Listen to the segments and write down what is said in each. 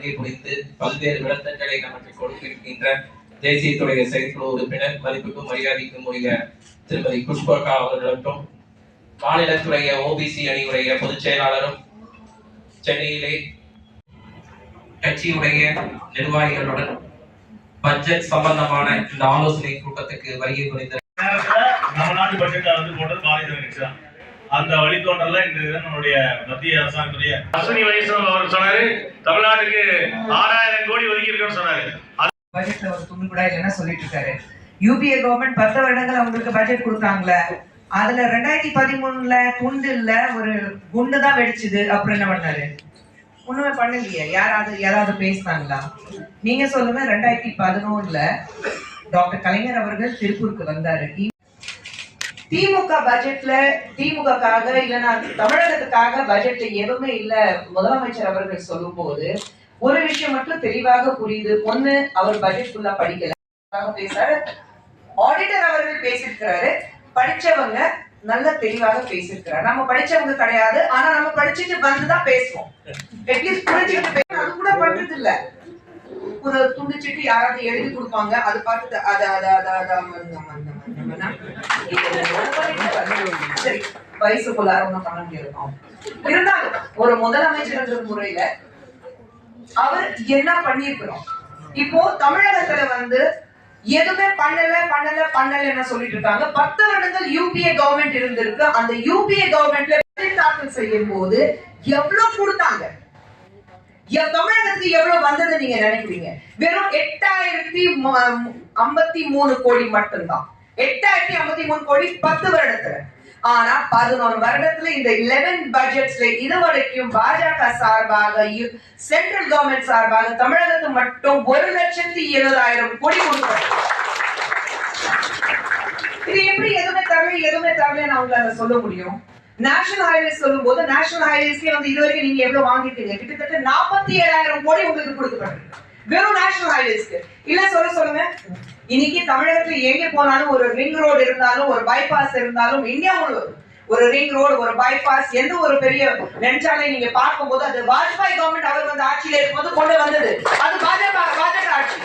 வருகை குறித்து பல்வேறு விளக்கங்களை நமக்கு கொடுத்திருக்கின்ற தேசியத்துடைய செயற்குழு உறுப்பினர் மதிப்புக்கும் மரியாதைக்கும் உரிய திருமதி குஷ்பகா அவர்களுக்கும் மாநிலத்துடைய ஓபிசி அணியுடைய பொதுச் செயலாளரும் சென்னையிலே கட்சியுடைய நிர்வாகிகளுடன் பட்ஜெட் சம்பந்தமான இந்த ஆலோசனை கூட்டத்துக்கு வருகை புரிந்த நம்ம நாட்டு பட்ஜெட்டை வந்து போட்டது பாரதிய ஜனதா கட்சி தான். அந்த வழித்தோன்றல இன்று நம்மளுடைய மத்திய அரசாங்கத்துடைய அஸ்வினி வைஷ்ணவ் அவர் சொன்னாரு தமிழ்நாட்டுக்கு ஆறாயிரம் கோடி ஒதுக்கி இருக்கணும்னு சொன்னாரு பட்ஜெட்ல ஒரு துணி கூட இல்லைன்னா சொல்லிட்டு இருக்காரு. யூபிஏ கவர்மெண்ட் பத்து வருடங்கள் அவங்களுக்கு பட்ஜெட் கொடுத்தாங்களே அதுல ரெண்டாயிரத்தி பதிமூணுல துண்டு இல்ல ஒரு குண்டு தான் வெடிச்சுது. அப்புறம் என்ன பண்ணாரு? ஒண்ணுமே பண்ணலையே. யாராவது யாராவது பேசினாங்களா? நீங்க சொல்லுங்க ரெண்டாயிரத்தி பதினொன்னுல டாக்டர் கலைஞர் அவர்கள் திருப்பூருக்கு வந்தாரு. திமுக பட்ஜெட்ல திமுகக்காக இல்லைன்னா தமிழகத்துக்காக பட்ஜெட்ல எதுவுமே இல்ல முதலமைச்சர் அவர்கள் சொல்லும்போது ஒரு விஷயம் மட்டும் தெளிவாக புரியுது ஒண்ணு அவர் பட்ஜெட் ஃபுல்லா படிக்கல பேசுறாரு ஆடிட்டர் அவர்கள் பேசியிருக்கிறாரு படிச்சவங்க நல்ல தெளிவாக பேசியிருக்கிறாரு நம்ம படிச்சவங்க கிடையாது ஆனா நம்ம படிச்சுட்டு வந்துதான் பேசுவோம் அட்லீஸ்ட் புரிஞ்சுக்கிட்டு அது கூட பண்றது இல்ல ஒரு துண்டிச்சிட்டு யாராவது எழுதி கொடுப்பாங்க அது பார்த்து அத அத அத சரி ஒண்ணும் பண்ண முடியாது இருந்தாலும் ஒரு முதலமைச்சர் முறையில அவர் என்ன பண்ணிருக்கிறோம் இப்போ தமிழகத்துல வந்து எதுவுமே பண்ணல பண்ணல பண்ணலன்னு சொல்லிட்டு இருக்காங்க. பத்து வருடங்கள் யூபிஏ கவர்மெண்ட் இருந்திருக்கு. அந்த யூபிஏ கவர்மெண்ட்ல தாக்கல் செய்யும் போது எவ்வளவு கொடுத்தாங்க? எ- தமிழகத்துக்கு எவ்வளவு வந்தது நீங்க நினைக்கிறீங்க? வெறும் எட்டாயிரத்தி ஐம்பத்தி மூணு கோடி மட்டும்தான். எட்டாயிரத்தி ஐம்பத்தி மூணு கோடி பத்து வருடத்துல. ஆனா பதினொரு வருடத்துல இந்த 11 பட்ஜெட்ஸ்ல இதுவரைக்கும் பாஜக சார்பாக சென்ட்ரல் கவர்மெண்ட் சார்பாக தமிழகத்துக்கு மட்டும் ஒரு லட்சத்தி இருபதாயிரம் கோடி கொடுக்குறாங்க இது எப்படி எதுவுமே தரல எதுவுமே தரல நான் அதை சொல்ல முடியும். நேஷனல் ஹைவேஸ் சொல்லும் போது நேஷனல் ஹைவேஸ்க்கே வந்து இதுவரைக்கும் நீங்க எவ்வளவு வாங்கிட்டீங்க கிட்டத்தட்ட நாற்பத்தி ஏழாயிரம் கோடி உங்களுக்கு கொடுக்கப்பட்டிருக்கு. வெறும் நேஷனல் ஹைவேஸ்க்கு இல்ல சொல்ல சொல்லுங்க. இன்னைக்கு தமிழகத்துல எங்க போனாலும் ஒரு ரிங் ரோடு இருந்தாலும் ஒரு பைபாஸ் இருந்தாலும் இந்தியா முழுவதும் ஒரு ரிங் ரோடு ஒரு பைபாஸ் எந்த ஒரு பெரிய நெடுஞ்சாலை நீங்க பார்க்கும்போது அது வாஜ்பாய் கவர்மெண்ட் அவர் வந்து ஆட்சியில இருக்கும்போது கொண்டு வந்தது. அது பாஜக பாஜக ஆட்சி.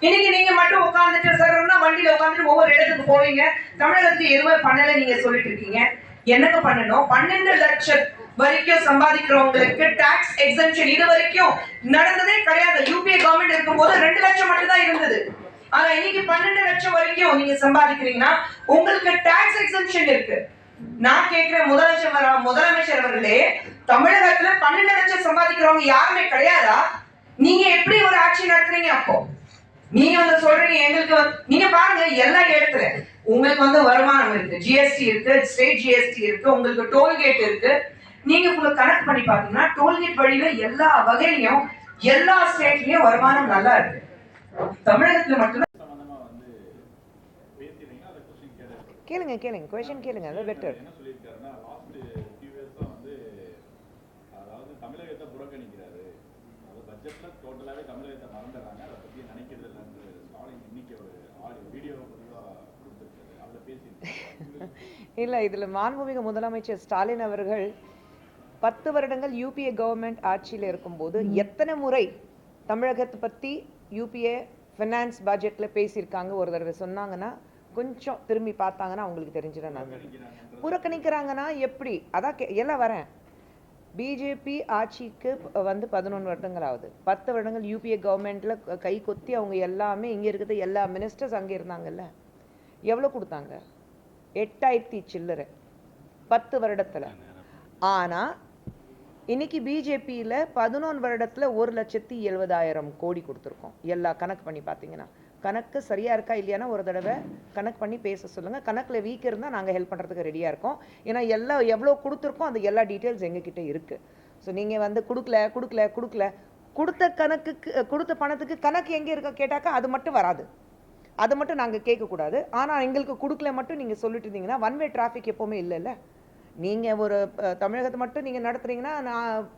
இன்னைக்கு நீங்க மட்டும் உட்கார்ந்துட்டு சார்னா வண்டியில உட்காந்துட்டு ஒவ்வொரு இடத்துக்கு போவீங்க. தமிழகத்துக்கு எதுவுமே பண்ணல நீங்க சொல்லிட்டு இருக்கீங்க. என்னங்க பண்ணணும்? பன்னெண்டு லட்சம் வரைக்கும் சம்பாதிக்கிறவங்களுக்கு டாக்ஸ் எக்ஸம்ஷன் இது வரைக்கும் நடந்ததே கிடையாது. யூபிஏ கவர்மெண்ட் இருக்கும்போது ரெண்டு லட்சம் மட்டும் தான் இருந்தது. ஆனா இன்னைக்கு பன்னெண்டு லட்சம் வரைக்கும் நீங்க சம்பாதிக்கிறீங்கன்னா உங்களுக்கு டாக்ஸ் எக்ஸம்ஷன் இருக்கு. நான் கேட்கிற முதலமைச்சர் முதலமைச்சர் அவர்களே தமிழகத்துல பன்னெண்டு லட்சம் சம்பாதிக்கிறவங்க யாருமே கிடையாதா? நீங்க எப்படி ஒரு ஆட்சி நடத்துறீங்க அப்போ? நீங்க வந்து சொல்றீங்க எங்களுக்கு நீங்க பாருங்க எல்லா இடத்துல. உங்களுக்கு வந்து வருமானம் இருக்கு ஜிஎஸ்டி இருக்கு ஸ்டேட் ஜிஎஸ்டி இருக்கு உங்களுக்கு டோல்கேட் இருக்கு. நீங்க உங்களுக்கு கணக்கு பண்ணி பாத்தீங்கன்னா டோல்கேட் வழியில எல்லா வகையிலையும் எல்லா ஸ்டேட்லயும் வருமானம் நல்லா இருக்கு. தமிழகத்துல மட்டும் சம்பந்தமா வந்து பேசியிருந்தீங்க அதை கொஸ்டின் கேட்டேன். கேளுங்க கேளுங்க. கொஷின் கேளுங்க. அது பெட்டர் என்ன சொல்லியிருக்காருன்னா லாஸ்ட் ஃபியூ இயர்ஸா வந்து அதாவது தமிழகத்தை புறக்கணிக்கிறாரு. அதாவது பட்ஜெட்ல டோட்டலாவே தமிழகத்தை மறந்துடுறாங்க. அதை பத்தி நினைக்கிறது இல்லைன்னு ஸ்டாலின் இன்னைக்கு ஒரு ஆடியோ வீடியோ கொடுத்துருக்காரு. அதில் இல்லை இதில் மாண்புமிகு முதலமைச்சர் ஸ்டாலின் அவர்கள் பத்து வருடங்கள் யூபிஏ கவர்மெண்ட் ஆட்சியில் இருக்கும்போது எத்தனை முறை தமிழகத்தை பற்றி யூபிஏ ஃபினான்ஸ் பட்ஜெட்டில் பேசியிருக்காங்க. ஒரு தடவை சொன்னாங்கன்னா கொஞ்சம் திரும்பி பார்த்தாங்கன்னா அவங்களுக்கு தெரிஞ்சிடும் நல்லது புறக்கணிக்கிறாங்கன்னா எப்படி? அதான் கே எல்லாம் வரேன். பிஜேபி ஆட்சிக்கு வந்து பதினொன்று வருடங்கள் ஆகுது பத்து வருடங்கள் யூபிஏ கவர்மெண்ட்டில் கை கொத்தி அவங்க எல்லாமே இங்கே இருக்கிறது எல்லா மினிஸ்டர்ஸ் அங்கே இருந்தாங்கல்ல. எவ்வளோ கொடுத்தாங்க? எட்டாயிரத்தி சில்லறை. பத்து வருடத்தில். ஆனால் இன்னைக்கு பிஜேபியில் பதினொன்று வருடத்தில் ஒரு லட்சத்தி எழுபதாயிரம் கோடி கொடுத்துருக்கோம். எல்லா கணக்கு பண்ணி பார்த்தீங்கன்னா. கணக்கு சரியாக இருக்கா இல்லையானா ஒரு தடவை கணக்கு பண்ணி பேச சொல்லுங்கள் கணக்கில் வீக் இருந்தால் நாங்கள் ஹெல்ப் பண்ணுறதுக்கு ரெடியாக இருக்கோம். ஏன்னா எல்லா எவ்வளோ கொடுத்துருக்கோம் அது எல்லா டீட்டெயில்ஸ் எங்ககிட்ட இருக்குது ஸோ நீங்கள் வந்து கொடுக்கல கொடுக்கல கொடுக்கல. கொடுத்த கணக்குக்கு கொடுத்த பணத்துக்கு கணக்கு எங்கே இருக்க கேட்டாக்கா அது மட்டும் வராது. அதை மட்டும் நாங்கள் கேட்கக்கூடாது. ஆனால் எங்களுக்கு கொடுக்கல மட்டும் நீங்கள் சொல்லிட்டு இருந்தீங்கன்னா ஒன் வே டிராஃபிக் எப்போவுமே இல்லைல்ல. நீங்கள் ஒரு தமிழகத்தை மட்டும் நீங்கள் நடத்துகிறீங்கன்னா நான்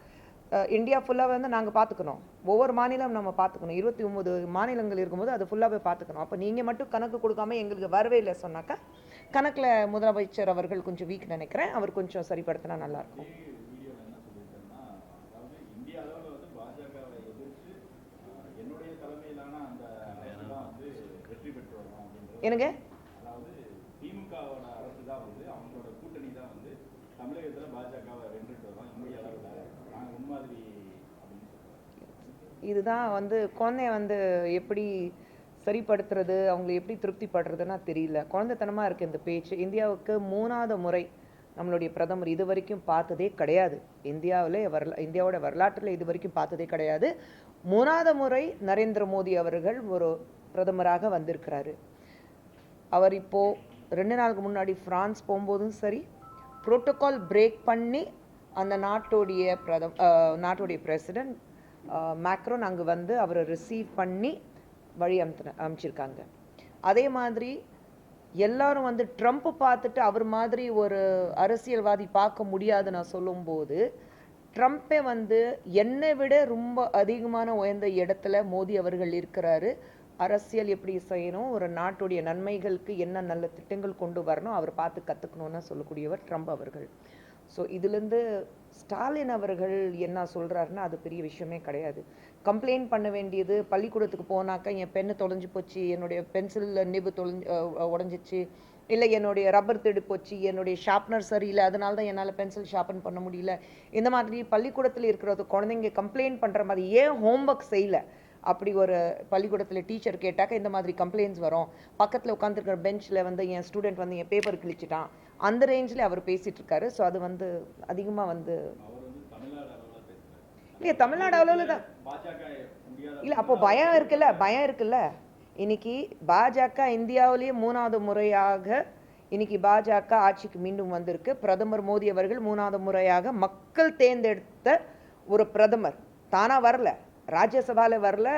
இந்தியா ஃபுல்லாக வந்து நாங்கள் பார்த்துக்கணும் ஒவ்வொரு மாநிலம் நம்ம பார்த்துக்கணும் இருபத்தி ஒம்பது மாநிலங்கள் இருக்கும்போது அது ஃபுல்லாகவே பார்த்துக்கணும் அப்போ நீங்கள் மட்டும் கணக்கு கொடுக்காம எங்களுக்கு வரவே இல்லை சொன்னாக்கா கணக்கில் முதலமைச்சர் அவர்கள் கொஞ்சம் வீக் நினைக்கிறேன். அவர் கொஞ்சம் சரிப்படுத்தினா நல்லாயிருக்கும். என்னங்க? தான் வந்து தமிழகத்தில் பாஜகவை வென்றுட்டு வரோம் இந்திய அளவில். முன்மாதிரி இதுதான் வந்து குழந்தைய வந்து எப்படி சரிப்படுத்துறது அவங்களை எப்படி திருப்திப்படுறதுன்னா தெரியல. குழந்தைத்தனமாக இருக்குது இந்த பேச்சு. இந்தியாவுக்கு மூணாவது முறை நம்மளுடைய பிரதமர் இது வரைக்கும் பார்த்ததே கிடையாது. இந்தியாவில் வரலா இந்தியாவோட வரலாற்றில் இது வரைக்கும் பார்த்ததே கிடையாது. மூணாவது முறை நரேந்திர மோடி அவர்கள் ஒரு பிரதமராக வந்திருக்கிறாரு. அவர் இப்போது ரெண்டு நாளுக்கு முன்னாடி ஃப்ரான்ஸ் போகும்போதும் சரி ப்ரோட்டோக்கால் பிரேக் பண்ணி அந்த நாட்டுடைய பிரதம் அஹ், நாட்டுடைய பிரசிடென்ட் மேக்ரோன் அங்கே வந்து அவரை ரிசீவ் பண்ணி வழி அமுத்து அமுச்சிருக்காங்க. அதே மாதிரி எல்லாரும் வந்து ட்ரம்ப் பார்த்துட்டு அவர் மாதிரி ஒரு அரசியல்வாதி பார்க்க முடியாது நான் சொல்லும்போது ட்ரம்ப்பே வந்து என்னை விட ரொம்ப அதிகமான உயர்ந்த இடத்துல மோடி அவர்கள் இருக்கிறாரு. அரசியல் எப்படி செய்யணும் ஒரு நாட்டுடைய நன்மைகளுக்கு என்ன நல்ல திட்டங்கள் கொண்டு வரணும் அவர் பார்த்து கற்றுக்கணும்னு சொல்லக்கூடியவர் ட்ரம்ப் அவர்கள். ஸோ இதுலேருந்து ஸ்டாலின் அவர்கள் என்ன சொல்கிறாருன்னா அது பெரிய விஷயமே கிடையாது. கம்ப்ளைண்ட் பண்ண வேண்டியது பள்ளிக்கூடத்துக்கு போனாக்கா என் பெண்ணு தொலைஞ்சு போச்சு என்னுடைய பென்சிலில் நிபு தொலைஞ்சு உடஞ்சிச்சு இல்லை என்னுடைய ரப்பர் திடு போச்சு என்னுடைய ஷார்ப்னர் சரியில்லை அதனால தான் என்னால் பென்சில் ஷார்ப்பன் பண்ண முடியல. இந்த மாதிரி பள்ளிக்கூடத்தில் இருக்கிறது குழந்தைங்க கம்ப்ளைண்ட் பண்ணுற மாதிரி ஏன் ஹோம்ஒர்க் செய்யலை? அப்படி ஒரு பள்ளிக்கூடத்தில் டீச்சர் கேட்டாக்க இந்த மாதிரி கம்ப்ளைண்ட்ஸ் வரும். பக்கத்தில் உட்காந்துருக்கிற பெஞ்சில் வந்து என் ஸ்டூடெண்ட் வந்து என் பேப்பர் கிழிச்சிட்டான். அந்த ரேஞ்சில் அவர் பேசிட்டு இருக்காரு ஸோ அது வந்து அதிகமாக வந்து இல்லையா தமிழ்நாடு அளவில் தான். இல்லை அப்போ பயம் இருக்குல்ல பயம் இருக்குல்ல. இன்னைக்கு பாஜக இந்தியாவிலேயே மூணாவது முறையாக இன்னைக்கு பாஜக ஆட்சிக்கு மீண்டும் வந்திருக்கு. பிரதமர் மோடி அவர்கள் மூணாவது முறையாக மக்கள் தேர்ந்தெடுத்த ஒரு பிரதமர். தானா வரல. ராஜ்யசபால வரல.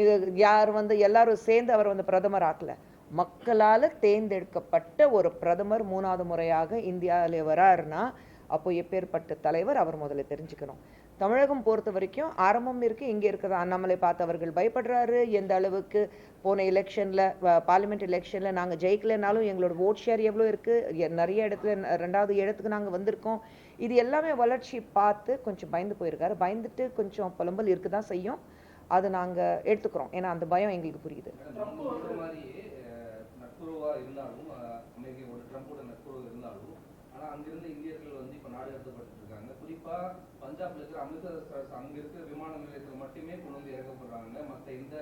இது யார் வந்து எல்லாரும் சேர்ந்து அவர் வந்து பிரதமர் ஆக்கல. மக்களால் தேர்ந்தெடுக்கப்பட்ட ஒரு பிரதமர் மூணாவது முறையாக இந்தியாவில் வராருன்னா அப்போ எப்பேற்பட்ட தலைவர் அவர் முதல்ல தெரிஞ்சுக்கணும். தமிழகம் பொறுத்த வரைக்கும் ஆரம்பம் இருக்கு இங்கே இருக்கிற அண்ணாமலை பார்த்து அவர்கள் பயப்படுறாரு. எந்த அளவுக்கு போன எலெக்ஷனில் பார்லிமெண்ட் எலெக்ஷனில் நாங்கள் ஜெயிக்கலைனாலும் எங்களோட ஓட் ஷேர் எவ்வளோ இருக்குது நிறைய இடத்துல ரெண்டாவது இடத்துக்கு நாங்கள் வந்திருக்கோம். இது எல்லாமே வளர்ச்சி பார்த்து கொஞ்சம் பயந்து போயிருக்காரு. பயந்துட்டு கொஞ்சம் புலம்பல் இருக்க தான் செய்யும். அது நாங்கள் எடுத்துக்கிறோம். ஏன்னா அந்த பயம் எங்களுக்கு புரியுது. ட்ரம்ப் சொல்ற மாதிரி இருந்தாலும் அஹ், அமெரிக்காவோட ட்ரம்போட நட்புறவு இருந்தாலும் ஆனா அங்கிருந்த இந்தியர்கள் வந்து இப்போ நாடு கடத்தப்பட்டு இருக்காங்க. குறிப்பா பஞ்சாப்ல இருக்கிற அமிர்தசரஸ் அங்கே இருக்கிற விமான நிலையத்தில் மட்டுமே கொண்டு வந்து இறக்கப்படுறாங்க. மற்ற எந்த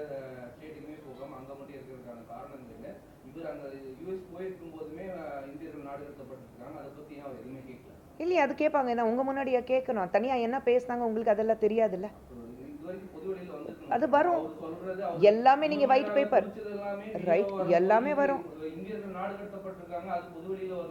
ஸ்டேட்டுக்குமே போகாமல் அங்கே மட்டும் இருக்கிறதுக்கான காரணம் என்ன இவர் அங்க யுஎஸ் போயிருக்கும் போதுமே இந்தியர்கள் நாடு கடத்தப்பட்டிருக்காங்க அதை பத்தி ஏன் அவர் எதுவுமே கேட்கல இல்லையே அது கேட்பாங்க. என்ன உங்கள் முன்னாடியா கேட்கணும். தனியாக என்ன பேசுனாங்க உங்களுக்கு அதெல்லாம் தெரியாதுல்ல அப்புறம் இது வரைக்கும் பொது வெளியில வந்து அது வரும். எல்லாமே நீங்க ஒயிட் பேப்பர் ரைட் எல்லாமே வரும்.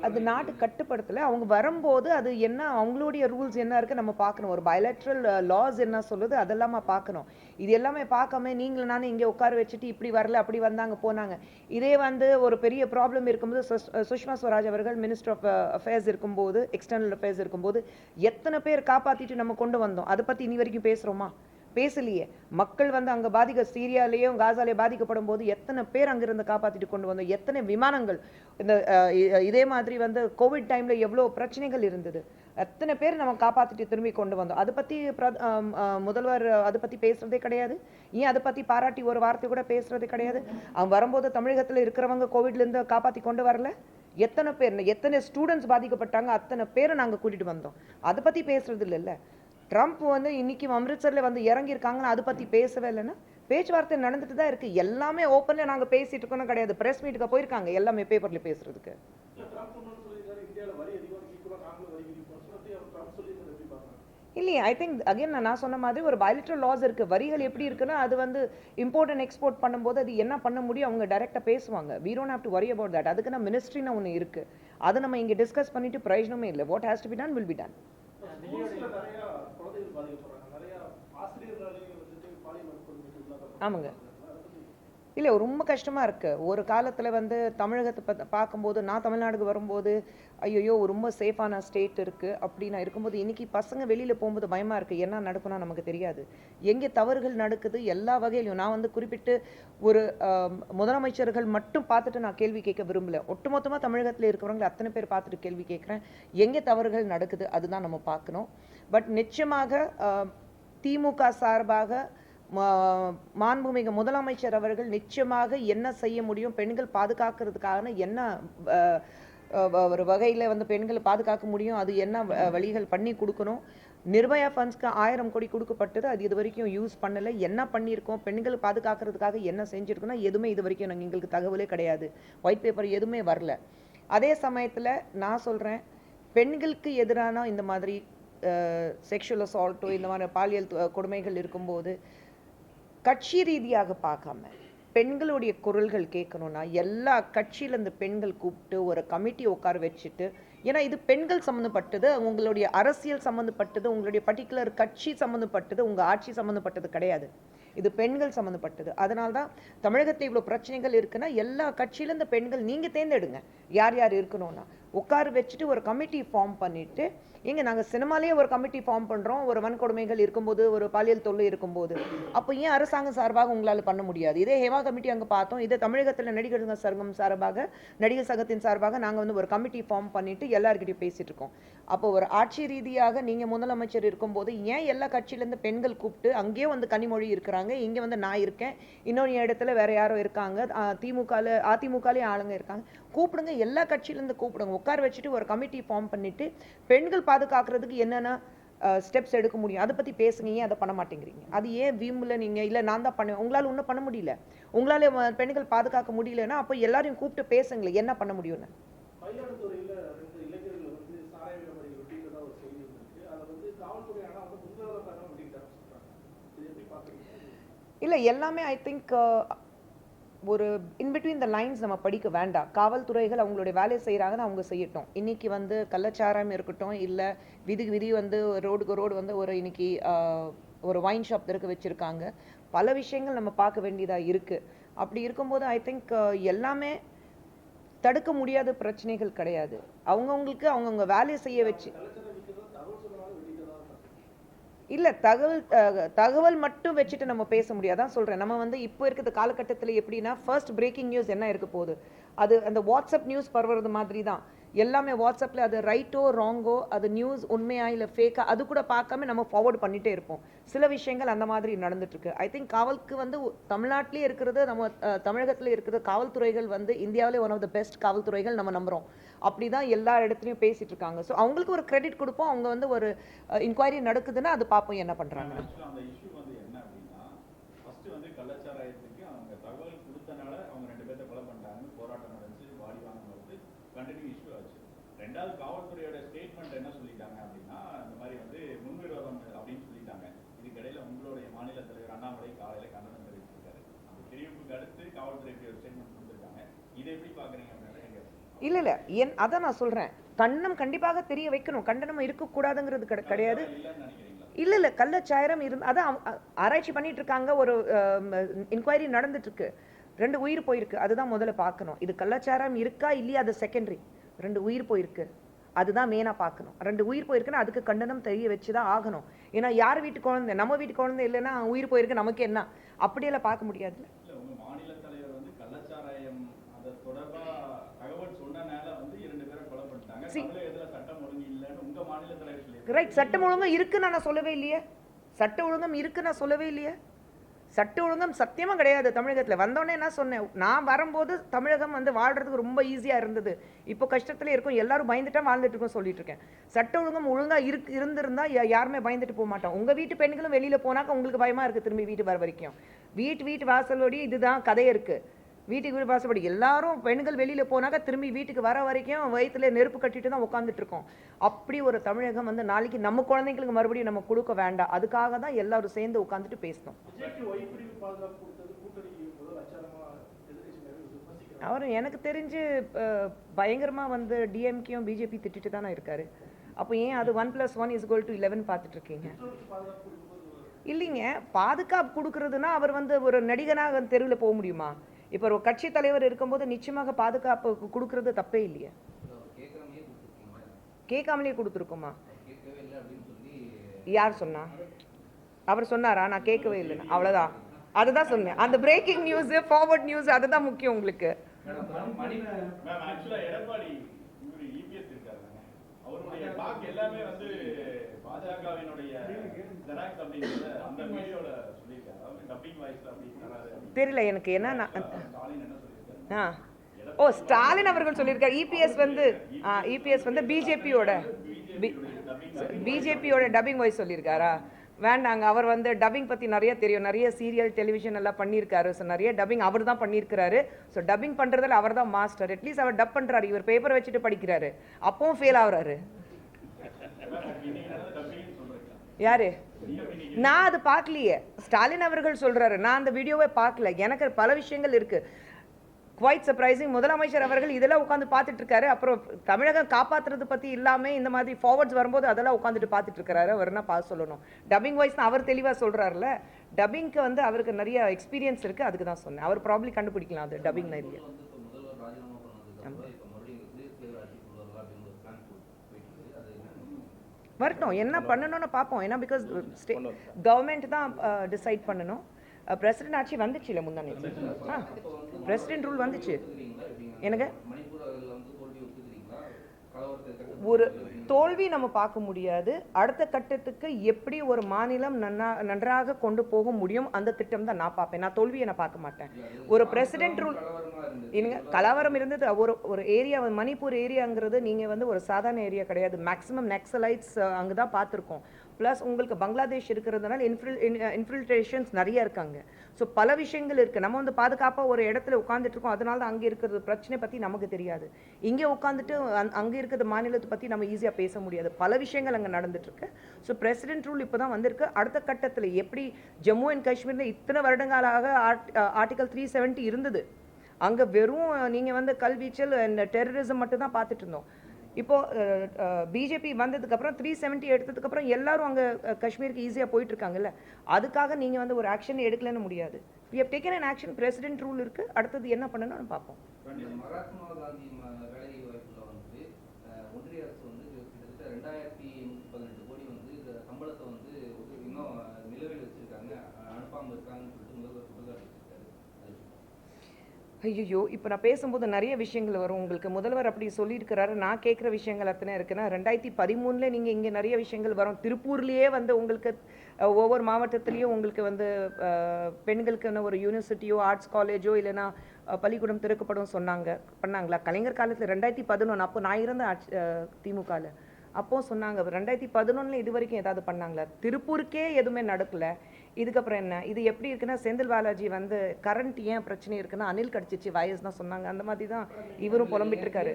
அது நாட்டு கட்டுப்படுத்தல. அவங்க வரும்போது அது என்ன அவங்களுடைய ரூல்ஸ் என்ன இருக்கு நம்ம பார்க்கணும். ஒரு பயலட்ரல் லாஸ் uh, என்ன சொல்லுது அதெல்லாம் பார்க்கணும். இது எல்லாமே பார்க்காம நீங்களும் நானும் இங்கே உட்கார வச்சுட்டு இப்படி வரல அப்படி வந்தாங்க போனாங்க. இதே வந்து ஒரு பெரிய ப்ராப்ளம் இருக்கும்போது சுஷ்- சுஷ்மா ஸ்வராஜ் அவர்கள் மினிஸ்டர் ஆஃப் அஃபேர்ஸ் இருக்கும்போது எக்ஸ்டர்னல் அஃபேர்ஸ் இருக்கும்போது எத்தனை பேர் காப்பாத்திட்டு நம்ம கொண்டு வந்தோம்? அதை பத்தி இனி வரைக்கும் பேசுறோமா? பேசலையே. மக்கள் வந்து அங்கே பாதிக்க சீரியாலேயும் காசாலேயும் பாதிக்கப்படும் போது எத்தனை பேர் அங்கிருந்து காப்பாற்றிட்டு கொண்டு வந்தோம்? எத்தனை விமானங்கள்? இந்த இதே மாதிரி வந்து கோவிட் டைம்ல எவ்வளோ பிரச்சனைகள் இருந்தது? எத்தனை பேர் நம்ம காப்பாற்றிட்டு திரும்பி கொண்டு வந்தோம்? அதை பத்தி பிரத- முதல்வர் அதை பத்தி பேசுறதே கிடையாது. ஏன் அதை பத்தி பாராட்டி ஒரு வார்த்தை கூட பேசுறதே கிடையாது? அவங்க வரும்போது தமிழகத்துல இருக்கிறவங்க கோவிட்லேருந்து காப்பாற்றி கொண்டு வரல. எத்தனை பேர் எத்தனை ஸ்டூடெண்ட்ஸ் பாதிக்கப்பட்டாங்க? அத்தனை பேரை நாங்க கூட்டிட்டு வந்தோம். அதை பத்தி பேசுறது இல்லைல்ல. ட்ரம்ப் வந்து இன்னைக்கு அம்ரித்சர்ல வந்து இறங்கியிருக்காங்கன்னு அதை பத்தி பேசவே இல்லைன்னா பேச்சுவார்த்தை நடந்துட்டு தான் இருக்கு. எல்லாமே ஓப்பன்ல நாங்க பேசிட்டு இருக்கோம்னு கிடையாது. பிரஸ் மீட்டுக்கு போயிருக்காங்க எல்லாமே பேப்பர்ல பேசுறதுக்கு. இல்லையே ஐ திங்க் அகைன் நான் சொன்ன மாதிரி ஒரு bilateral லாஸ் இருக்கு. வரிகள் எப்படி இருக்குன்னா அது வந்து இம்போர்ட் அண்ட் எக்ஸ்போர்ட் பண்ணும்போது அது என்ன பண்ண முடியும்? அவங்க டைரக்டா பேசுவாங்க. We don't have to worry about that. அதுக்கு நம்ம மினிஸ்ட்ரின்னு ஒன்று இருக்கு. அது நம்ம இங்க டிஸ்கஸ் பண்ணிட்டு பிரயோஜனமே இல்லை. What has to be done will be done ஆமாங்க. இல்லை ரொம்ப கஷ்டமா இருக்கு. ஒரு காலத்துல வந்து தமிழகத்தை பத்தி பார்க்கும்போது நான் தமிழ்நாடுக்கு வரும்போது ஐயோ ரொம்ப சேஃபான ஸ்டேட் இருக்கு அப்படி நான் இருக்கும்போது இன்னைக்கு பசங்க வெளியில போகும்போது பயமா இருக்கு. என்ன நடக்கும்னா நமக்கு தெரியாது. எங்கே தவறுகள் நடக்குது எல்லா வகையிலும் நான் வந்து குறிப்பிட்டு ஒரு முதலமைச்சர்கள் மட்டும் பார்த்துட்டு நான் கேள்வி கேட்க விரும்பல. ஒட்டுமொத்தமா தமிழகத்துல இருக்கிறவங்களை அத்தனை பேர் பார்த்துட்டு கேள்வி கேட்குறேன். எங்கே தவறுகள் நடக்குது அதுதான் நம்ம பார்க்கணும். பட் நிச்சயமாக திமுக சார்பாக மா- மாண்புமிகு முதலமைச்சர் அவர்கள் நிச்சயமாக என்ன செய்ய முடியும் பெண்கள் பாதுகாக்கிறதுக்கான என்ன ஒரு வகையில் வந்து பெண்களை பாதுகாக்க முடியும் அது என்ன வ- வழிகள் பண்ணி கொடுக்கணும். நிர்பயா ஃபண்ட்ஸ்க்கு ஆயிரம் கோடி கொடுக்கப்பட்டது அது இது வரைக்கும் யூஸ் பண்ணலை. என்ன பண்ணியிருக்கோம் பெண்களை பாதுகாக்கிறதுக்காக என்ன செஞ்சுருக்கோம்னா எதுவுமே இது வரைக்கும் நாங்கள் எங்களுக்கு தகவலே கிடையாது. ஒயிட் பேப்பர் எதுவுமே வரல. அதே சமயத்தில் நான் சொல்கிறேன் பெண்களுக்கு எதிரான இந்த மாதிரி செக்ஷுவல் அசால்ட்டோ இந்த மாதிரி பாலியல் கொடுமைகள் இருக்கும்போது கட்சி ரீதியாக பார்க்காம பெண்களுடைய குரல்கள் கேட்கணும்னா எல்லா கட்சியிலேருந்து பெண்கள் கூப்பிட்டு ஒரு கமிட்டி உட்கார வச்சுட்டு ஏன்னா இது பெண்கள் சம்மந்தப்பட்டது உங்களுடைய அரசியல் சம்மந்தப்பட்டது உங்களுடைய பர்டிகுலர் கட்சி சம்மந்தப்பட்டது உங்கள் ஆட்சி சம்மந்தப்பட்டது கிடையாது. இது பெண்கள் சம்மந்தப்பட்டது. அதனால தான் தமிழகத்தில் இவ்வளோ பிரச்சனைகள் இருக்குன்னா எல்லா கட்சியிலேருந்து பெண்கள் நீங்கள் தேர்ந்தெடுங்க. யார் யார் இருக்கணும்னா உட்கார வச்சுட்டு ஒரு கமிட்டி ஃபார்ம் பண்ணிவிட்டு ஏங்க நாங்கள் சினிமாலேயே ஒரு கமிட்டி ஃபார்ம் பண்ணுறோம் ஒரு வன்கொடுமைகள் இருக்கும்போது ஒரு பாலியல் தொல்லை இருக்கும்போது. அப்போ ஏன் அரசாங்கம் சார்பாக உங்களால் பண்ண முடியாது? இதே ஹேமா கமிட்டி அங்கே பார்த்தோம். இதே தமிழகத்தில் நடிகர்கள் சங்கம் சார்பாக நடிகர் சங்கத்தின் சார்பாக நாங்கள் வந்து ஒரு கமிட்டி ஃபார்ம் பண்ணிட்டு எல்லாருக்கிட்டையும் பேசிட்டு இருக்கோம். அப்போ ஒரு ஆட்சி ரீதியாக நீங்கள் முதலமைச்சர் இருக்கும்போது ஏன் எல்லா கட்சியிலேருந்து பெண்கள் கூப்பிட்டு அங்கேயே வந்து கனிமொழி இருக்கிறாங்க? இங்கே வந்து நான் இருக்கேன். இன்னொரு இடத்துல வேற யாரோ இருக்காங்க. திமுகவில் அதிமுகலே ஆளுங்க இருக்காங்க. கூப்பிடுங்க. எல்லா கட்சியிலேருந்து கூப்பிடுங்க. உட்கார வச்சுட்டு ஒரு கமிட்டி ஃபார்ம் பண்ணிட்டு பெண்கள் பாதுகாக்கிறதுக்கு என்னென்ன ஸ்டெப்ஸ் எடுக்க முடியும்? அதை பற்றி பேசுங்க. ஏன் அதை பண்ண மாட்டேங்கிறீங்க? அது ஏன் வீம்பில் நீங்கள் இல்லை நான் தான் பண்ணுவேன் உங்களால் ஒன்றும் பண்ண முடியல. உங்களால் பெண்கள் பாதுகாக்க முடியலன்னா அப்போ எல்லாரையும் கூப்பிட்டு பேசுங்களேன் என்ன பண்ண முடியும்னு. இல்லை எல்லாமே ஐ திங்க் ஒரு இன்பிட்வீன் த லைன்ஸ் நம்ம படிக்க வேண்டாம். காவல்துறைகள் அவங்களுடைய வேலையை செய்கிறாங்கன்னு அவங்க செய்யட்டும். இன்றைக்கி வந்து கள்ளச்சாரம் இருக்கட்டும் இல்லை விதிக்கு விதி வந்து ரோடுக்கு ரோடு வந்து ஒரு இன்றைக்கி ஒரு ஒயின் ஷாப் இருக்க வச்சுருக்காங்க. பல விஷயங்கள் நம்ம பார்க்க வேண்டியதாக இருக்குது அப்படி இருக்கும்போது ஐ திங்க் எல்லாமே தடுக்க முடியாத பிரச்சனைகள் கிடையாது. அவங்கவுங்களுக்கு அவங்கவுங்க வேலையை செய்ய வச்சு இல்லை தகவல் தகவல் மட்டும் வச்சுட்டு நம்ம பேச முடியாதான் சொல்கிறேன் சொல்றேன். நம்ம வந்து இப்போ இருக்கிற காலகட்டத்தில் எப்படின்னா ஃபர்ஸ்ட் பிரேக்கிங் நியூஸ் என்ன இருக்க போகுது? அது அந்த வாட்ஸ்அப் நியூஸ் பரவுறது மாதிரி தான் எல்லாமே வாட்ஸ்அப்பில் அது ரைட்டோ ராங்கோ அது நியூஸ் உண்மையா இல்லை ஃபேக்கா அது கூட பார்க்காம நம்ம ஃபார்வர்ட் பண்ணிகிட்டே இருப்போம். சில விஷயங்கள் அந்த மாதிரி நடந்துட்டுருக்கு. ஐ திங்க் காவலுக்கு வந்து தமிழ்நாட்டிலே இருக்கிறது நம்ம தமிழகத்தில் தமிழகத்துல இருக்கிற காவல்துறைகள் வந்து இந்தியாவிலே ஒன் ஆஃப் த பெஸ்ட் காவல்துறைகள் நம்ம நம்புறோம். அப்படிதான் எல்லா இடத்துலையும் பேசிகிட்டு இருக்காங்க. ஸோ அவங்களுக்கு ஒரு கிரெடிட் கொடுப்போம். அவங்க வந்து ஒரு இன்கொயரி நடக்குதுன்னா அது பார்ப்போம் என்ன பண்ணுறாங்க கள்ளச்சாராயத்துக்கு அவங்க தகவல் கொடுத்தனால அவங்க ரெண்டு பேர்த்த கொலை பண்ணிட்டாங்க போராட்டம் நடந்துச்சு. வாடி வாங்க கண்டினியூ இஷ்யூ ஆச்சு. ரெண்டாவது காவல்துறையோட ஸ்டேட்மெண்ட் என்ன சொல்லிட்டாங்க அப்படின்னா இந்த மாதிரி வந்து முன்விரோதம் அப்படின்னு சொல்லிட்டாங்க. இதுக்கிடையில உங்களுடைய மாநில தலைவர் அண்ணாமலை காலையில கண்டனம் தெரிவிச்சிருக்காரு. அந்த தெரிவிப்புக்கு அடுத்து காவல்துறை ஒரு ஸ்டேட்மெண்ட் கொடுத்துருக்காங்க. இதை எப்படி பாக்குறீங்க அப்படின்னா எங்க இல்ல இல்ல. என் அதான் நான் சொல்றேன். கண்ணம் கண்டிப்பாக தெரிய வைக்கணும். கண்டனம் இருக்கக்கூடாதுங்கிறது கிடை- கிடையாது. இல்ல இல்ல. கள்ளச்சாயரம் இருந்து அதான் ஆராய்ச்சி பண்ணிட்டு இருக்காங்க. ஒரு இன்கொயரி நடந்துட்டு இருக்கு. ரெண்டு உயிர் போயிருக்கு அதுதான் முதல்ல பார்க்கணும். இது கள்ளச்சாரம் இருக்கா இல்லையா? அது செகண்டரி ரெண்டு உயிர் போயிருக்கு. அதுதான் மெயினா பார்க்கணும். ரெண்டு உயிர் போயிருக்குன்னா அதுக்கு கண்டனம் தெரிய வச்சு தான் ஆகணும். ஏன்னா யார் வீட்டு குழந்தை நம்ம வீட்டு குழந்தை இல்லைன்னா உயிர் போயிருக்கு நமக்கு என்ன? அப்படியெல்லாம் பார்க்க முடியாதுல்ல ரைட் சட்டம் ஒழுங்கம் இருக்குன்னு நான் சொல்லவே இல்லையே. சட்ட ஒழுங்கம் இருக்கு நான் சொல்லவே இல்லையே. சட்ட ஒழுங்கம் சத்தியமாக கிடையாது தமிழகத்தில். வந்தோடனே என்ன சொன்னேன் நான் வரும்போது தமிழகம் வந்து வாழ்கிறதுக்கு ரொம்ப ஈஸியாக இருந்தது. இப்போ கஷ்டத்தில் இருக்கும் எல்லாரும் பயந்துட்டா வாழ்ந்துட்டு இருக்கோம் சொல்லிட்டு இருக்கேன். சட்ட ஒழுங்கம் ஒழுங்காக இருக்கு இருந்திருந்தால் யாருமே பயந்துட்டு போக மாட்டோம். உங்கள் வீட்டு பெண்களும் வெளியில் போனாக்க உங்களுக்கு பயமாக இருக்குது திரும்பி வீட்டு வர வரைக்கும். வீட்டு வீட்டு வாசலோடி இதுதான் கதை இருக்குது வீட்டுக்கு வீடு வாசப்படி. எல்லாரும் பெண்கள் வெளியில போனாக்க திரும்பி வீட்டுக்கு வர வரைக்கும் வயித்துல நெருப்பு கட்டிட்டு தான் உட்காந்துட்டு இருக்கோம். அப்படி ஒரு தமிழகம் வந்து நாளைக்கு நம்ம குழந்தைங்களுக்கு மறுபடியும் நம்ம கொடுக்க வேண்டாம். அதுக்காக தான் எல்லாரும் சேர்ந்து உட்காந்துட்டு பேசணும். அவர் எனக்கு தெரிஞ்சு அஹ், பயங்கரமா வந்து டிஎம்கேயும் பிஜேபி திட்டிட்டு தானே இருக்காரு. அப்போ ஏன் அது one plus one is equal to eleven பார்த்துட்டு இருக்கீங்க? இல்லைங்க. பாதுகாப்பு கொடுக்கறதுனா அவர் வந்து ஒரு நடிகனாக தெருவில் போக முடியுமா? இப்போ ஒரு கட்சி தலைவர் இருக்கும்போது நிச்சயமாக பாதுகாப்பு கொடுக்கறது தப்பே இல்லையே. கேட்காமலேயே கேட்குறமையே கேட்காமலே கொடுத்துருக்கோமா? யார் சொன்னா? அவர் சொன்னாரா? நான் கேட்கவே இல்லைன்னு. அவ்வளோதான் அதுதான் சொன்னேன். அந்த பிரேக்கிங் நியூஸ் ஃபார்வர்ட் நியூஸ் அதுதான் முக்கியம் உங்களுக்கு. எடப்பாடி அவருடைய எல்லாமே வந்து தெரியல எனக்கு என்ன ஆ ஓ ஸ்டாலின் அவர்கள் சொல்லியிருக்காரு. இபிஎஸ் வந்து இபிஎஸ் வந்து பிஜேபியோட பிஜேபியோட டப்பிங் வாய்ஸ் சொல்லியிருக்காரா? வேண்டாங்க அவர் வந்து டப்பிங் பற்றி நிறைய தெரியும். நிறைய சீரியல் டெலிவிஷன் எல்லாம் பண்ணியிருக்காரு. ஸோ நிறைய டப்பிங் அவர் தான் பண்ணியிருக்காரு ஸோ டப்பிங் பண்ணுறதுல அவர் தான் மாஸ்டர் அட்லீஸ்ட் அவர் டப் பண்ணுறாரு இவர் பேப்பர் வச்சுட்டு படிக்கிறாரு. அப்பவும் ஃபெயில் ஆகுறாரு. யாரு? நான் அது பார்க்கலையே. ஸ்டாலின் அவர்கள் சொல்றாரு நான் அந்த வீடியோவை பார்க்கல. எனக்கு பல விஷயங்கள் இருக்கு. குவைட் சர்ப்ரைசிங் முதலமைச்சர் அவர்கள் இதெல்லாம் உட்காந்து பார்த்துட்டு இருக்காரு. அப்புறம் தமிழகம் காப்பாத்துறது பத்தி இல்லாமல் இந்த மாதிரி ஃபார்வர்ட்ஸ் வரும்போது அதெல்லாம் உட்காந்துட்டு பார்த்துட்டு இருக்காரு. அவர் என்ன பார்த்து சொல்லணும்? டப்பிங் வாய்ஸ் அவர் தெளிவாக சொல்றாருல டப்பிங்க்கு வந்து அவருக்கு நிறைய எக்ஸ்பீரியன்ஸ் இருக்கு. அதுக்கு தான் சொன்னேன். அவர் ப்ராப்ளி கண்டுபிடிக்கலாம் அது டப்பிங் நிறைய வந்து இப்போ முதல்வர் ராஜினாமா பண்ணதுக்கு அப்புறம் இப்போ மறுபடியும் கிளியர் கிளியர் ஆட்சி கொண்டு வரலாம் அப்படின்னு ஒரு பிளான் போயிட்டு இருக்கு அது என்ன வரட்டும். என்ன பண்ணணும்னு பார்ப்போம். ஏன்னா பிகாஸ் கவர்மெண்ட் தான் டிசைட் பண்ணணும். பிரசிடென்ட் ஆட்சி வந்துச்சு இல்லை முந்தானே ஆ பிரசிடென்ட் ரூல் வந்துச்சு. எனக்கு மணிப்பூர் அதில் வந்து தோல்வி ஒத்துக்கிறீங்களா கலவரத்தை கட்டு ஒரு தோல்வி நம்ம பார்க்க முடியாது. அடுத்த கட்டத்துக்கு எப்படி ஒரு மாநிலம் நன்னா நன்றாக கொண்டு போக முடியும் அந்த திட்டம் தான் நான் பார்ப்பேன். நான் தோல்வியை நான் பார்க்க மாட்டேன். ஒரு பிரசிடென்ட் ரூல் என்னங்க கலவரம் இருந்தது ஒரு ஒரு ஏரியா மணிப்பூர் ஏரியாங்கிறது நீங்கள் வந்து ஒரு சாதாரண ஏரியா கிடையாது. மேக்ஸிமம் நெக்ஸலைட்ஸ் அங்கே தான் பார்த்துருக்கோம். ப்ளஸ் உங்களுக்கு பங்களாதேஷ் இருக்கிறதுனால இன்ஃபில் இன்ஃபில்ட்ரேஷன்ஸ் நிறைய இருக்காங்க. ஸோ பல விஷயங்கள் இருக்குது நம்ம வந்து பாதுகாப்பாக ஒரு இடத்துல உட்காந்துட்டு இருக்கோம் அதனால தான் அங்கே இருக்கிறது பிரச்சனை பற்றி நமக்கு தெரியாது. இங்கே உட்காந்துட்டு அங்கே இருக்கிற மாநிலத்தை பற்றி நம்ம ஈஸியாக பேச முடியாது. பல விஷயங்கள் அங்கே நடந்துட்டுருக்கு. ஸோ பிரசிடென்ட் ரூல் இப்போ தான் வந்திருக்கு. அடுத்த கட்டத்தில் எப்படி ஜம்மு அண்ட் காஷ்மீரில் இத்தனை வருடங்களாக ஆர்டிகல் த்ரீ செவன்ட்டி இருந்தது. அங்கே வெறும் நீங்கள் வந்து கல்வீச்சல் அண்ட் டெரரிசம் மட்டும் தான் பார்த்துட்டு இருந்தோம். இப்போது பிஜேபி வந்ததுக்கப்புறம் த்ரீ செவன்ட்டி எடுத்ததுக்கப்புறம் எல்லாரும் அங்கே காஷ்மீருக்கு ஈஸியாக போயிட்டுருக்காங்கல்ல அதுக்காக நீங்கள் வந்து ஒரு ஆக்ஷன் எடுக்கலன்னு முடியாது. We have taken an action president rule இருக்குது அடுத்தது என்ன பண்ணணும்னு பார்ப்போம். மகாத்மா காந்தி வேலை வந்து ஒன்றிய அரசு வந்து கிட்டத்தட்ட ரெண்டாயிரத்தி நூற்றி பதினெட்டு கோடி வந்து இந்த சம்பளத்தை வந்து ஒரு இன்னும் நிலுவையில் வச்சிருக்காங்க அஹ், அனுப்பாம இருக்காங்கன்னு சொல்லிட்டு முதல்வர் குற்றச்சாட்டு வச்சிருக்காரு அது ஐயோ இப்போ நான் பேசும்போது நிறைய விஷயங்கள் வரும். உங்களுக்கு முதல்வர் அப்படி சொல்லியிருக்கிறாரு. நான் கேட்குற விஷயங்கள் அத்தனை இருக்குன்னா ரெண்டாயிரத்தி பதிமூணில் நீங்கள் இங்கே நிறைய விஷயங்கள் வரும். திருப்பூர்லேயே வந்து உங்களுக்கு ஒவ்வொரு மாவட்டத்துலேயும் உங்களுக்கு வந்து பெண்களுக்குன்னு ஒரு யூனிவர்சிட்டியோ ஆர்ட்ஸ் காலேஜோ இல்லைன்னா பள்ளிக்கூடம் திறக்கப்படும் சொன்னாங்க பண்ணாங்களா? கலைஞர் காலத்தில் ரெண்டாயிரத்தி பதினொன்று அப்போ நான் இருந்த ஆட்சி திமுகவில் அப்போ சொன்னாங்க ரெண்டாயிரத்தி பதினொன்றில் இது வரைக்கும் ஏதாவது பண்ணாங்களா? திருப்பூருக்கே எதுவுமே நடக்கலை. இதுக்கப்புறம் என்ன? இது எப்படி இருக்குன்னா செந்தில் பாலாஜி வந்து கரண்ட் ஏன் பிரச்சனை இருக்குன்னா அனில் கடிச்சிச்சு வயசு தான் சொன்னாங்க. அந்த மாதிரி தான் இவரும் புலம்பிட்டு இருக்காரு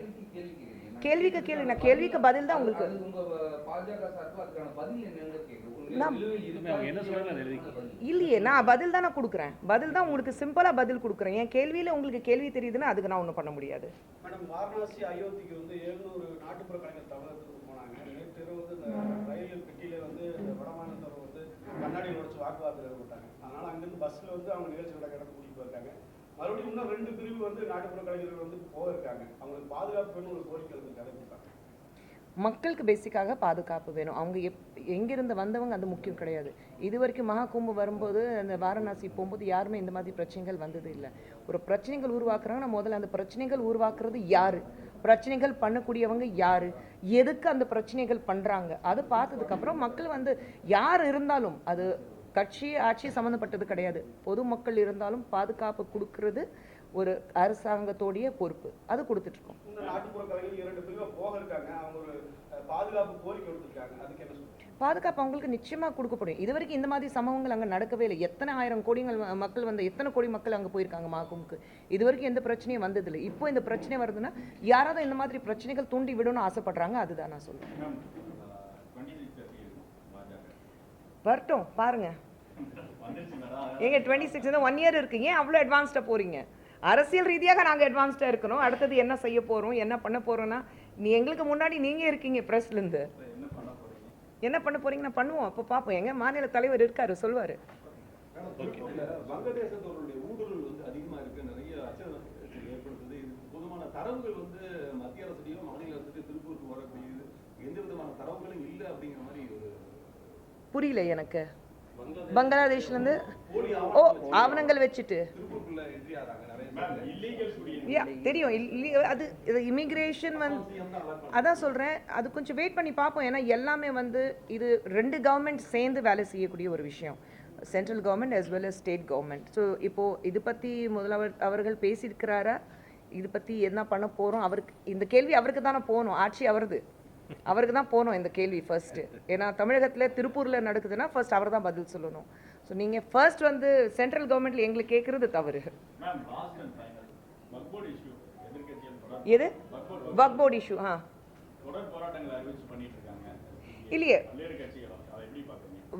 கேள்விக்கு கேள்வி நான் கேள்விக்கு பதில் தான் உங்களுக்கு. நான்- இல்லையே நான் பதில் தான் நான் கொடுக்குறேன். பதில் தான் உங்களுக்கு சிம்பிளாக பதில் கொடுக்குறேன். என் கேள்வியில் உங்களுக்கு கேள்வி தெரியுதுன்னா அதுக்கு நான் ஒன்றும் பண்ண முடியாது. மேடம் வாரணாசி அயோத்திக்கு வந்து எழுநூறு நாட்டுப்புற கலைஞர் தமிழகத்துக்கு போனாங்க நேற்று இரவு வந்து இந்த ரயில் பெட்டியில வந்து இந்த வடமாநிலத்தவர் வந்து கண்ணாடி உடைச்சு வாக்குவாதத்தில் ஈடுபட்டாங்க பஸ்ஸில் வந்து அவங்க நிகழ்ச்சி நடக்க இடத்துக்கு கூட்டிட்டு போயிருக்காங்க. மறுபடியும் இன்னும் ரெண்டு பிரிவு வந்து நாட்டுப்புற கலைஞர்கள் வந்து போயிருக்காங்க. அவங்களுக்கு பாதுகாப்பு வேணும் ஒரு கோரிக்கை வந்து அதை மக்களுக்கு பேசிக்காக பாதுகாப்பு வேணும். அவங்க எப் எங்கிருந்து வந்தவங்க அது முக்கியம் கிடையாது. இது வரைக்கும் மகா கும்பு வரும்போது அந்த வாரணாசி போகும்போது யாருமே இந்த மாதிரி பிரச்சனைகள் வந்தது இல்லை. ஒரு பிரச்சனைகள் உருவாக்குறாங்கன்னா முதல்ல அந்த பிரச்சனைகள் உருவாக்குறது யாரு? பிரச்சனைகள் பண்ணக்கூடியவங்க யாரு? எதுக்கு அந்த பிரச்சனைகள் பண்ணுறாங்க அது பார்த்ததுக்கப்புறம் மக்கள் வந்து யார் இருந்தாலும் அது கட்சி ஆட்சி சம்மந்தப்பட்டது கிடையாது. பொதுமக்கள் இருந்தாலும் பாதுகாப்பு கொடுக்கறது ஒரு அரசாங்கத்தோடைய பொறுப்பு. அது கொடுத்துட்டு இருக்கோம் பாதுகாப்பு அவங்களுக்கு நிச்சயமா கொடுக்கப்படும். இது வரைக்கும் இந்த மாதிரி சம்பவங்கள் அங்க நடக்கவே இல்லை. எத்தனை ஆயிரம் கோடிகள் மக்கள் வந்து எத்தனை கோடி மக்கள் அங்க போயிருக்காங்க மாகுமுக்கு இது வரைக்கும் எந்த பிரச்சனையும் வந்ததில்லை. இப்போ இந்த பிரச்சனை வருதுன்னா யாராவது இந்த மாதிரி பிரச்சனைகள் தூண்டி விடணும்னு ஆசைப்படுறாங்க அதுதான் நான் சொல்றேன் மேம் டுவெண்ட்டி சிக்ஸ் எப்படி இருக்கும் பாஜக வரட்டும் பாருங்க. எங்க டுவெண்ட்டி சிக்ஸ் ஒன் இயர் இருக்கீங்க அவ்வளோ அட்வான்ஸ்டாக போறீங்க? அரசியல் ரீதியாக நாங்கள் அட்வான்ஸ்டாக இருக்கிறோம் அடுத்தது என்ன செய்ய போறோம் என்ன பண்ண போறோம்னா நீ எங்களுக்கு முன்னாடி நீங்க இருக்கீங்க பிரஸ்லேருந்து என்ன பண்ண போறீங்க? என்ன பண்ணுவோம். அப்போ பார்ப்போம் எங்க மாநில தலைவர் இருக்காரு சொல்லுவாரு தரவுகள் வந்து மத்திய அரசுடையும் மாநில அரசுடையும் திருப்பூருக்கு வரக்கூடியது. எந்த விதமான தரவுகளும் இல்லை அப்படிங்கிற மாதிரி புரியல எனக்கு. பங்களாதேஷ்ல இருந்து போலி ஓ ஆவணங்கள் வச்சுட்டு. யா தெரியும். அது இது இமிக்ரேஷன் வந்து அதான் சொல்றேன். அது கொஞ்சம் வெயிட் பண்ணி பார்ப்போம். ஏன்னா எல்லாமே வந்து இது ரெண்டு கவர்மெண்ட் சேர்ந்து வேலை செய்யக்கூடிய ஒரு விஷயம். Central government as well as state government so இப்போது இது பற்றி முதல்வர் அவர்கள் பேசியிருக்கிறாரா? இது பற்றி என்ன பண்ண போகிறோம் அவருக்கு இந்த கேள்வி அவருக்கு தானே போகணும். ஆட்சி அவரது. அவருக்கு தான் போகணும் இந்த கேள்வி ஃபர்ஸ்ட்டு ஏன்னா தமிழகத்தில் திருப்பூரில் நடக்குதுன்னா ஃபர்ஸ்ட் அவர் தான் பதில் சொல்லணும். ஸோ நீங்கள் ஃபர்ஸ்ட் வந்து சென்ட்ரல் கவர்மெண்ட்டில் எங்களுக்கு கேட்குறது தவறு. எது? வக் போர்ட் இஷ்யூ ஆ. இல்லையே.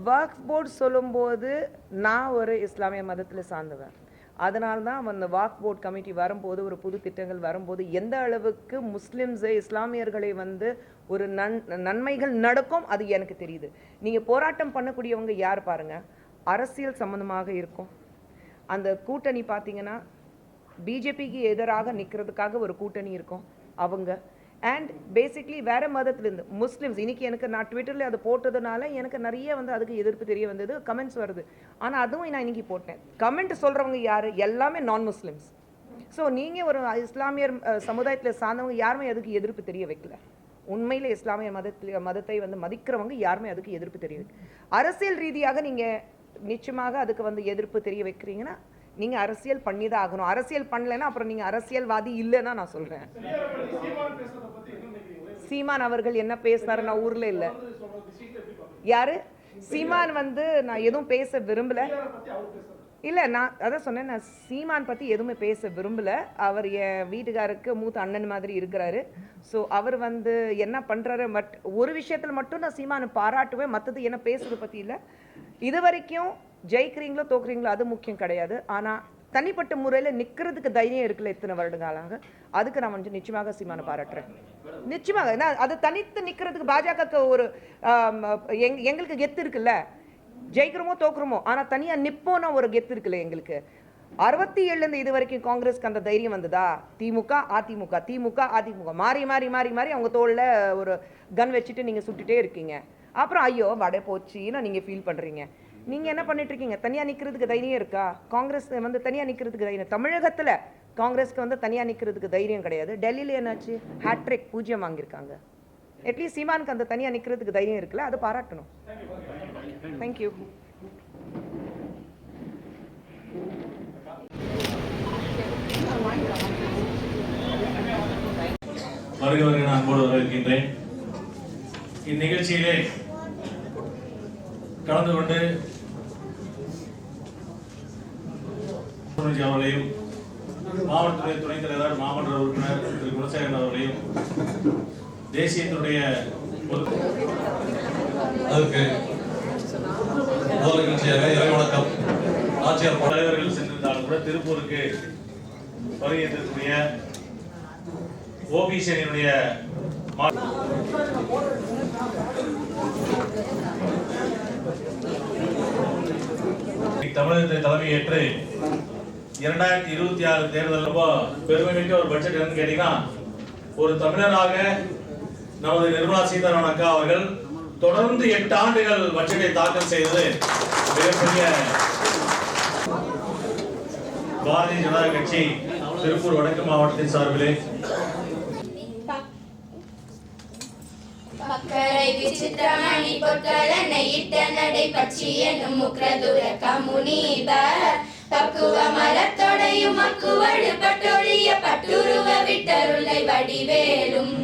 வக்ஃப் போர்ட் சொல்லும்போது நான் ஒரு இஸ்லாமிய மதத்தில் சார்ந்தவன். அதனால்தான் அந்த வாக் போர்ட் கமிட்டி வரும்போது ஒரு புது திட்டங்கள் வரும்போது எந்த அளவுக்கு முஸ்லிம்ஸு இஸ்லாமியர்களை வந்து ஒரு நன் நன்மைகள் நடக்கும் அது எனக்கு தெரியுது. நீங்கள் போராட்டம் பண்ணக்கூடியவங்க யார் பாருங்க? அரசியல் சம்மந்தமாக இருக்கும். அந்த கூட்டணி பார்த்தீங்கன்னா பிஜேபிக்கு எதிராக நிற்கிறதுக்காக ஒரு கூட்டணி இருக்கும். அவங்க அண்ட் பேசிக்லி வேற மதத்துலேருந்து முஸ்லிம்ஸ் இன்னைக்கு எனக்கு நான் ட்விட்டரில் அது போட்டதுனால எனக்கு நிறைய வந்து அதுக்கு எதிர்ப்பு தெரிய வந்தது கமெண்ட்ஸ் வருது. ஆனால் அதுவும் நான் இன்னைக்கு போட்டேன். கமெண்ட் சொல்கிறவங்க யார்? எல்லாமே நான் முஸ்லிம்ஸ் ஸோ நீங்கள் ஒரு இஸ்லாமியர் சமுதாயத்தில் சார்ந்தவங்க யாருமே அதுக்கு எதிர்ப்பு தெரிய வைக்கல. உண்மையில் இஸ்லாமிய மதத்தில் மதத்தை வந்து மதிக்கிறவங்க யாருமே அதுக்கு எதிர்ப்பு தெரிய வைக்கல அரசியல் ரீதியாக நீங்கள் நிச்சயமாக அதுக்கு வந்து எதிர்ப்பு தெரிய வைக்கிறீங்கன்னா நீங்கள் அரசியல் பண்ணி தான் ஆகணும். அரசியல் பண்ணலைன்னா அப்புறம் நீங்கள் அரசியல்வாதி இல்லைன்னா நான் சொல்கிறேன் சீமான் அவர்கள் என்ன பேசினாரு நான் ஊர்ல இல்ல. யாரு? சீமான் வந்து நான் எதுவும் பேச விரும்பல. இல்லை நான் அதான் சொன்னேன் நான் சீமான் பற்றி எதுவுமே பேச விரும்பலை. அவர் என் வீட்டுக்காருக்கு மூத்த அண்ணன் மாதிரி இருக்கிறாரு. ஸோ அவர் வந்து என்ன பண்ணுறாரு பட் ஒரு விஷயத்தில் மட்டும் நான் சீமானை பாராட்டுவேன் மற்றது என்ன பேசுறது பற்றி இல்லை. இது வரைக்கும் ஜெயிக்கிறீங்களோ தோக்குறீங்களோ அது முக்கியம் கிடையாது. ஆனால் தனிப்பட்ட முறையில் நிற்கிறதுக்கு தைரியம் இருக்குல்ல இத்தனை வருடங்காலாக அதுக்கு நான் வந்து நிச்சயமாக சீமானை பாராட்டுறேன். நிச்சயமாக ஏன்னா அது தனித்து நிற்கிறதுக்கு பாஜக ஒரு எங் எங்களுக்கு கெத்து இருக்குல்ல. ஜெயிக்கிறோமோ தோக்குறோமோ ஆனா தனியா நிற்போம்னா ஒரு கெத்து இருக்குல்ல எங்களுக்கு. அறுபத்தி ஏழுலேருந்து இது வரைக்கும் காங்கிரஸ்க்கு அந்த தைரியம் வந்ததா? திமுக அதிமுக திமுக அதிமுக. மாறி மாறி மாறி மாறி அவங்க தோளில் ஒரு கன் வச்சுட்டு நீங்க சுட்டுட்டே இருக்கீங்க. அப்புறம் ஐயோ வடை போச்சுன்னு நீங்க ஃபீல் பண்றீங்க. நீங்க என்ன பண்ணிட்டு இருக்கீங்க? தனியா நிக்கிறதுக்கு தைரியம் இருக்கா? காங்கிரஸ் வந்து தனியா நிக்கிறதுக்கு தைரியம். தமிழகத்துல காங்கிரஸ்க்கு வந்து தனியா நிக்கிறதுக்கு தைரியம் கிடையாது. டெல்லியில என்னாச்சு? ஹேட்ரிக் பூஜ்ஜியம் வாங்கியிருக்காங்க. அட்லீஸ்ட் சீமானுக்கு அந்த தனியாக நிற்கிறதுக்கு தைரியம் இருக்குல்ல அதை பாராட்டணும். தேங்க்யூ வருக வருக நான் அன்போடு வரவேற்கின்றேன். இந்நிகழ்ச்சியிலே கலந்து கொண்டு சுனிஜி அவர்களையும் மாவட்டத்துறை துணைத் தலைவர் மாமன்ற உறுப்பினர் திரு குலசேகரன் அவர்களையும் தேசியத்தினுடைய அதுக்கு முதல் நிகழ்ச்சியாக இறை வணக்கம் ஆட்சியார் தலைவர்கள் சென்றிருந்தாலும் கூட திருப்பூருக்கு வருகின்றக்கூடிய ஓபிசி அணியினுடைய மா- தமிழகத்தை தலைமையேற்று இரண்டாயிரத்தி இருபத்தி ஆறு தேர்தல் ரொம்ப பெருமை மிக்க ஒரு பட்ஜெட் என்னன்னு கேட்டீங்கன்னா ஒரு தமிழராக நமது நிர்மலா சீதாராமன் அக்கா அவர்கள் தொடர்ந்து எட்டு ஆண்டுகள் பட்ஜெட்டை தாக்கல் செய்தது மிகப்பெரிய பாரதிய ஜனதா கட்சி திருப்பூர் வடக்கு மாவட்டத்தின் சார்பிலே மக்கரை விசித்திரமணி பொற்களனை இட்ட நடை பற்றி என்னும் முக்ரதுர கமுனீப பக்குவ மரத்தொடையும் மக்குவடு பட்டொழிய பட்டுருவ விட்டருளை வடிவேலும்.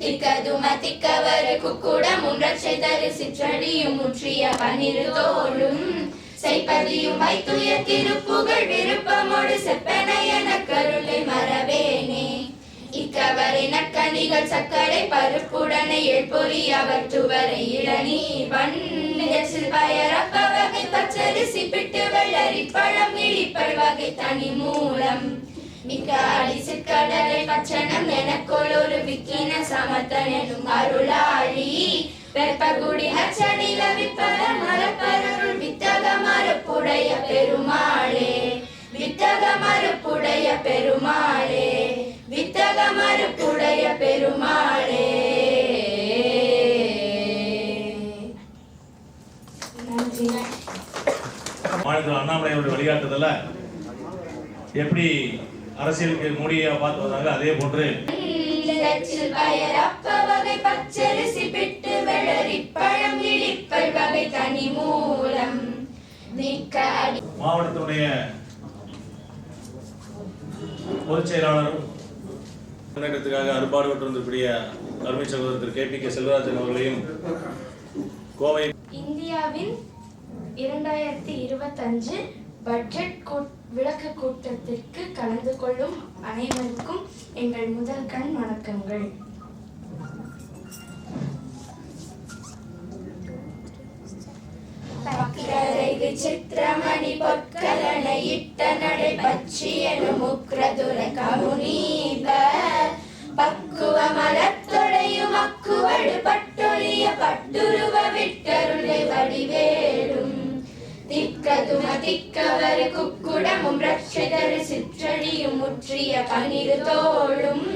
திக்கதும திக்கவரு குக்குடமும் ரட்சை தரு சிற்றடியும் முற்றிய பனிரு தோளும். செய்பதியும் வைத்துய திருப்புகழ் விருப்பமோடு செப்பனையன கருளை மறவேனே. இக்கவரை நக்கணிகள் சக்கரை பருப்புடனை எழுப்பொறி அவர் துவரை இளநீர் வண்ணில் பயரப்ப வகை பச்சரிசி பிட்டு வெள்ளரி பழம் இழிப்பல் வகை தனி மூலம். மிக்க அடி சிற்கடலை பச்சனம் எனக்குள் ஒரு விக்கின சமத்தன் எனும் அருளாழி வெப்பகுடி அச்சடில விப்பர மரப்பருள் வித்தக மறுப்புடைய பெருமாளே. வித்தக மறுப்புடைய பெருமாளே. வித்தக மறுப்புடைய பெருமாளே. மாநில அண்ணாமலை அவருடைய வழிகாட்டுதல்ல. எப்படி அரசியலுக்கு மோடியை பார்த்து வந்தாங்க அதே போன்று பச்சரிசி பிட்டு வெள்ளரி பழம் இழிப்பல் வகை தனி மூலம். நீக்க அடி மாவட்டத்தினுடைய பொதுச் செயலாளரும் முன்னேற்றத்துக்காக அறுபாடுபட்டு வந்திருக்கூடிய அருமை சகோதரர் Thiru K P K Selvarajan அவர்களையும் கோவை இந்தியாவின் இரண்டாயிரத்தி இருபத்தஞ்சு பட்ஜெட் கூட் விளக்க கூட்டத்திற்கு கலந்து கொள்ளும் அனைவருக்கும் எங்கள் முதல் கண் வணக்கங்கள். சித்திரமணி விசித்திரமணி பொற்கலனை இட்ட நடை பச்சி எனும் தோளும்.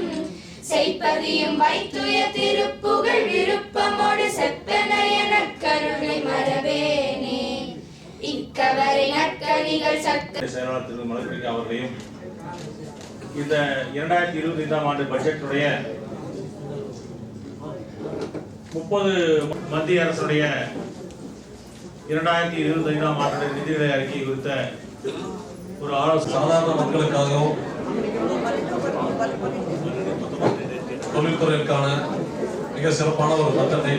செய்ப்பதியும் வைத்துய திருப்புகழ் விருப்பமோடு செப்பன எனக் கருணை மரபேனே. இக்கவரை செயலாளர் திரு மலர்பிரிகா அவர்களையும் இந்த இரண்டாயிரத்தி இருபத்தி ஐந்தாம் ஆண்டு பட்ஜெட்டுடைய முப்பது மத்திய அரசுடைய இரண்டாயிரத்தி இருபத்தி ஐந்தாம் ஆண்டு நிதிநிலை அறிக்கை குறித்த ஒரு ஆலோசனை சாதாரண மக்களுக்காகவும் தொழில்துறைக்கான மிக சிறப்பான ஒரு திட்டத்தை